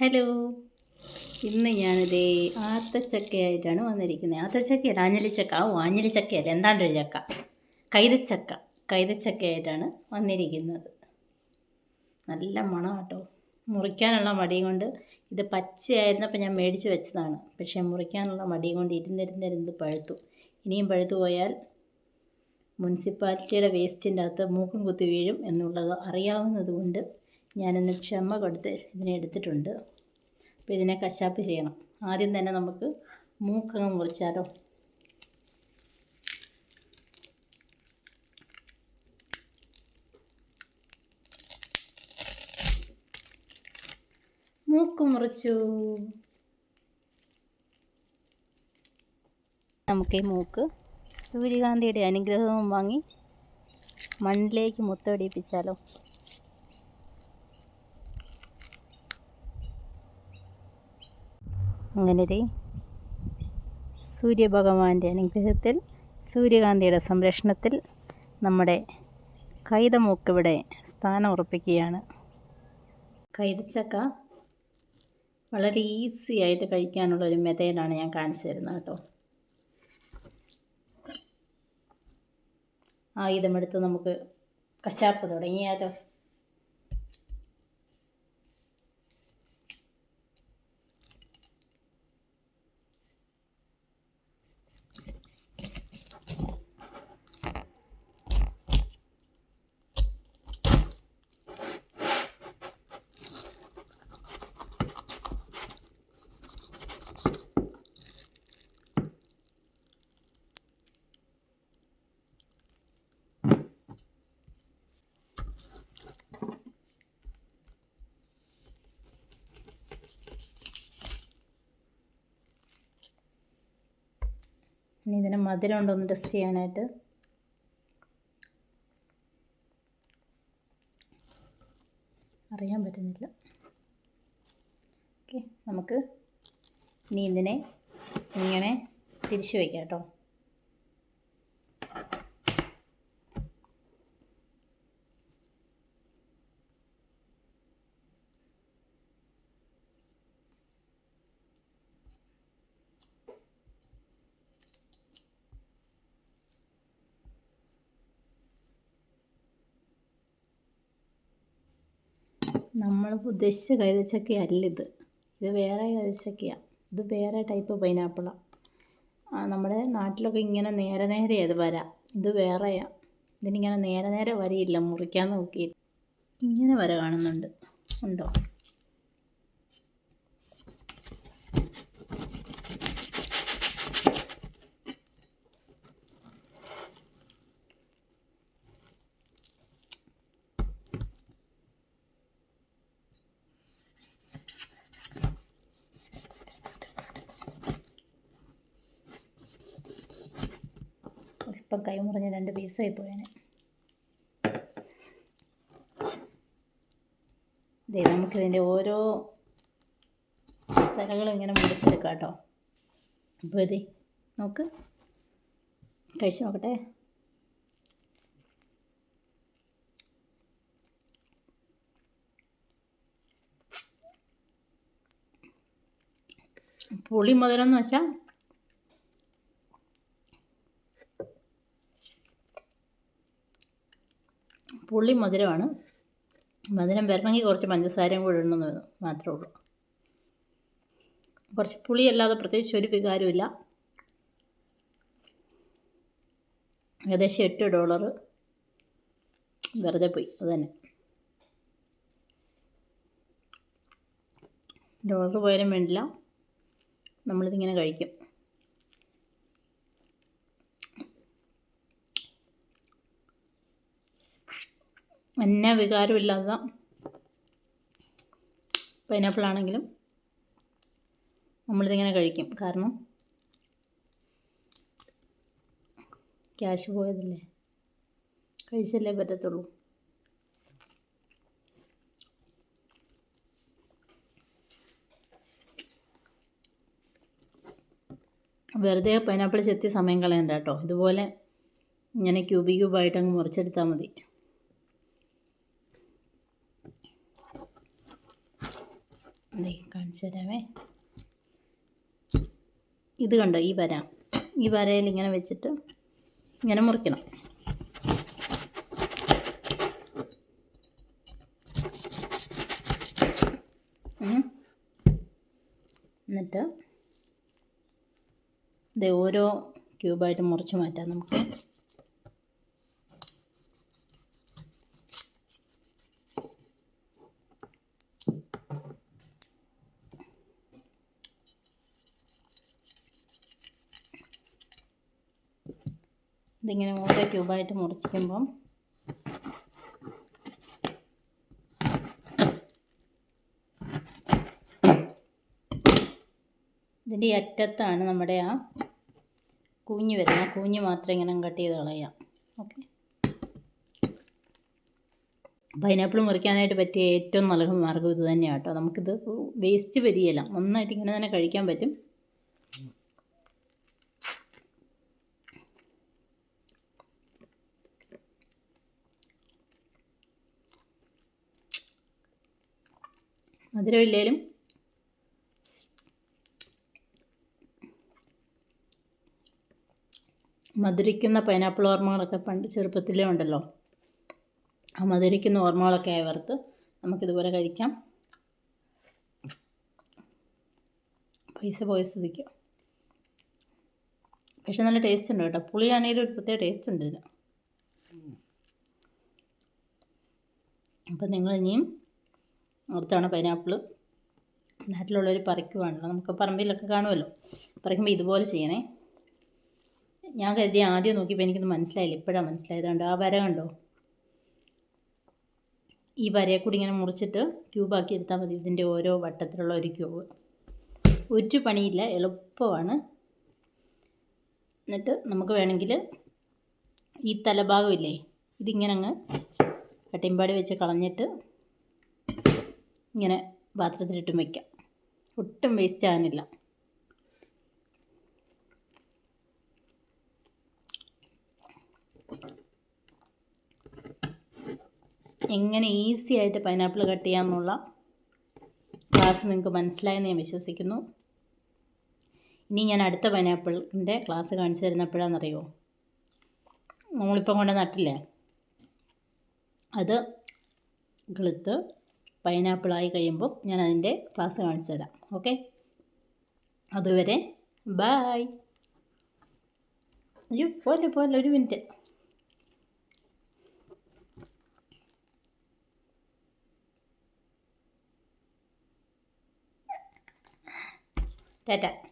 Hello. ഇന്ന് ഞാനിതേ ആത്തച്ചക്കയായിട്ടാണ് വന്നിരിക്കുന്നത്. ആത്തച്ചക്കയല്ല ആഞ്ഞലിച്ചക്ക. ഓ ആഞ്ഞലിച്ചക്കയല്ല. എന്താണ്ടൊരു ചക്ക? കൈതച്ചക്ക. കൈതച്ചക്കയായിട്ടാണ് വന്നിരിക്കുന്നത്. നല്ല മണം കേട്ടോ. മുറിക്കാനുള്ള മടിയും കൊണ്ട് ഇത് പച്ചയായിരുന്നപ്പോൾ ഞാൻ മേടിച്ച് വെച്ചതാണ്. പക്ഷേ മുറിക്കാനുള്ള മടിയും കൊണ്ട് ഇരുന്നിരുന്നിരുന്ന് പഴുത്തു. ഇനിയും പഴുത്തു പോയാൽ മുനിസിപ്പാലിറ്റിയുടെ വേസ്റ്റിന്റെ അകത്ത് മൂക്കും കുത്തി വീഴും എന്നുള്ളത് അറിയാവുന്നത് കൊണ്ട് ഞാനിന്ന് ക്ഷമ കൊടുത്ത് ഇതിനെ എടുത്തിട്ടുണ്ട്. അപ്പോൾ ഇതിനെ കശാപ്പ് ചെയ്യണം. ആദ്യം തന്നെ നമുക്ക് മൂക്കങ്ങ് മുറിച്ചാലോ? മൂക്ക് മുറിച്ചു. നമുക്ക് ഈ മൂക്ക് സൂര്യകാന്തിയുടെ അനുഗ്രഹവും വാങ്ങി മണ്ണിലേക്ക് മുത്തടിപ്പിച്ചാലോ? അങ്ങനെ സൂര്യഭഗവാന്റെ അനുഗ്രഹത്തിൽ സൂര്യകാന്തിയുടെ സംരക്ഷണത്തിൽ നമ്മുടെ കൈതമൂക്കിവിടെ സ്ഥാനം ഉറപ്പിക്കുകയാണ്. കൈതച്ചക്ക വളരെ ഈസി ആയിട്ട് കഴിക്കാനുള്ള ഒരു മെത്തേഡാണ് ഞാൻ കാണിച്ചു തരുന്നത് കേട്ടോ. ആയുധമെടുത്ത് നമുക്ക് കശാപ്പ് തുടങ്ങിയാലോ? ഇനി ഇതിന് മധുരം ഉണ്ടോ ഒന്ന് ടെസ്റ്റ് ചെയ്യാനായിട്ട്? അറിയാൻ പറ്റുന്നില്ല. ഓക്കെ നമുക്ക് ഇനി ഇതിനെ ഇങ്ങനെ തിരിച്ചു വയ്ക്കാം കേട്ടോ. നമ്മൾ ഉദ്ദേശിച്ച കൈതച്ചക്കയല്ല ഇത്. ഇത് വേറെ കൈതച്ചക്കയാണ് ഇത് വേറെ ടൈപ്പ് പൈനാപ്പിളാണ് നമ്മുടെ നാട്ടിലൊക്കെ ഇങ്ങനെ നേരെ നേരെ അത് വര. ഇത് വേറെയാണ് ഇതിനിങ്ങനെ നേരെ നേരെ വരയില്ല. മുറിക്കാൻ നോക്കിയിട്ട്. ഇങ്ങനെ വര കാണുന്നുണ്ട്. ഉണ്ടോ? ഇപ്പം കൈ മുറിഞ്ഞ് രണ്ട് പീസായി പോയേനെ. ഇതേ നമുക്കിതിന്റെ ഓരോ തലകളും ഇങ്ങനെ മുറിച്ചെടുക്കാം കേട്ടോ. അപ്പോൾ ഇതേ നോക്ക്. കഴിച്ച് നോക്കട്ടെ. പുളി മുതലെന്ന് വെച്ചാൽ പുളി മധുരമാണ് മധുരം വരണമെങ്കിൽ കുറച്ച് പഞ്ചസാരയും കൂടെ ഇടണമെന്ന് മാത്രമേ ഉള്ളൂ. കുറച്ച് പുളി അല്ലാതെ പ്രത്യേകിച്ച് ഒരു വികാരമില്ല ഏകദേശം എട്ട് ഡോളർ വെറുതെ പോയി. അതുതന്നെ ഡോളർ പോയാലും വേണ്ടില്ല. നമ്മളിതിങ്ങനെ കഴിക്കും. എന്നെ വികാരമില്ലാത്ത പൈനാപ്പിൾ ആണെങ്കിലും നമ്മളിതിങ്ങനെ കഴിക്കും. കാരണം ക്യാഷ് പോയതല്ലേ? കഴിച്ചല്ലേ പറ്റത്തുള്ളൂ. വെറുതെ പൈനാപ്പിൾ ചെത്തി സമയം കളയണ്ട കേട്ടോ. ഇതുപോലെ ഇങ്ങനെ ക്യൂബി ക്യൂബായിട്ട് അങ്ങ് മുറിച്ചെടുത്താൽ മതി. ദേ കാണിച്ചു തരാമേ ഇത് കണ്ടോ ഈ വര. ഈ വരയിൽ ഇങ്ങനെ വെച്ചിട്ട് ഇങ്ങനെ മുറിക്കണം. എന്നിട്ട് ഇത് ഓരോ ക്യൂബായിട്ട് മുറിച്ച് മാറ്റാം നമുക്ക്. ഇതിങ്ങനെ ഓരോ ക്യൂബായിട്ട് മുറിക്കുമ്പം ഇതിന്റെ അറ്റത്താണ് നമ്മുടെ ആ കൂഞ്ഞ് വരുന്നത്. ആ കൂഞ്ഞ് മാത്രം ഇങ്ങനെ കട്ട് ചെയ്ത് കളയാം. ഓക്കെ. പൈനാപ്പിൾ മുറിക്കാനായിട്ട് പറ്റിയ ഏറ്റവും നല്ല മാർഗം ഇത് തന്നെയാണ് കേട്ടോ. നമുക്കിത് വേസ്റ്റ് വരികയില്ല നന്നായിട്ട് ഇങ്ങനെ തന്നെ കഴിക്കാൻ പറ്റും. മധുരമില്ലേലും മധുരിക്കുന്ന പൈനാപ്പിൾ ഓർമ്മകളൊക്കെ പണ്ട് ചെറുപ്പത്തിലേ ഉണ്ടല്ലോ. ആ മധുരിക്കുന്ന ഓർമ്മകളൊക്കെ ആയവർക്ക് നമുക്കിതുപോലെ കഴിക്കാം. പൈസ പോയ സ്ഥിതിക്ക്. പക്ഷെ നല്ല ടേസ്റ്റ് ഉണ്ട് കേട്ടോ. പുളിയാണെങ്കിലും ഒരു പ്രത്യേക ടേസ്റ്റ് ഉണ്ട് ഇതിന്. അപ്പം നിങ്ങൾ ഇനിയും അടുത്താണ് പൈനാപ്പിൾ നാട്ടിലുള്ളവർ പറിക്കുവാണല്ലോ. നമുക്ക് പറമ്പിലൊക്കെ കാണുമല്ലോ. പറിക്കുമ്പോൾ ഇതുപോലെ ചെയ്യണേ. ഞാൻ കരുതി ആദ്യം നോക്കിയപ്പോൾ എനിക്കൊന്ന് മനസ്സിലായില്ല. ഇപ്പോഴാണ് മനസ്സിലായത് കണ്ടോ? ആ വര കണ്ടോ? ഈ വരയെ കൂടി ഇങ്ങനെ മുറിച്ചിട്ട് ക്യൂബാക്കി എടുത്താൽ മതി. ഇതിന്റെ ഓരോ വട്ടത്തിലുള്ള ഒരു ക്യൂബ് ഒരു പണിയില്ല. എളുപ്പമാണ്. എന്നിട്ട് നമുക്ക് വേണമെങ്കിൽ ഈ തലഭാഗമില്ലേ ഇതിങ്ങനെ അങ്ങ് കട്ടിമ്പാടി വെച്ച് കളഞ്ഞിട്ട് ഇങ്ങനെ പാത്രത്തിലിട്ടും വയ്ക്കാം ഒട്ടും വേസ്റ്റ് ആകാനില്ല എങ്ങനെ ഈസി ആയിട്ട് പൈനാപ്പിൾ കട്ട് ചെയ്യാമെന്നുള്ള ക്ലാസ് നിങ്ങൾക്ക് മനസ്സിലായെന്ന് ഞാൻ വിശ്വസിക്കുന്നു. ഇനി ഞാൻ അടുത്ത പൈനാപ്പിളിന്റെ ക്ലാസ് കാണിച്ചു തരുന്നപ്പോഴാണെന്നറിയോ? നമ്മളിപ്പം കൊണ്ട് നട്ടില്ലേ? അത് കിളുത്ത് പൈനാപ്പിളായി കഴിയുമ്പോൾ ഞാൻ അതിന്റെ ക്ലാസ് കാണിച്ചു തരാം. ഓക്കെ അതുവരെ ബായ് അയ്യോ പോലെ പോലെ ഒരു മിനിറ്റ് ടാറ്റ.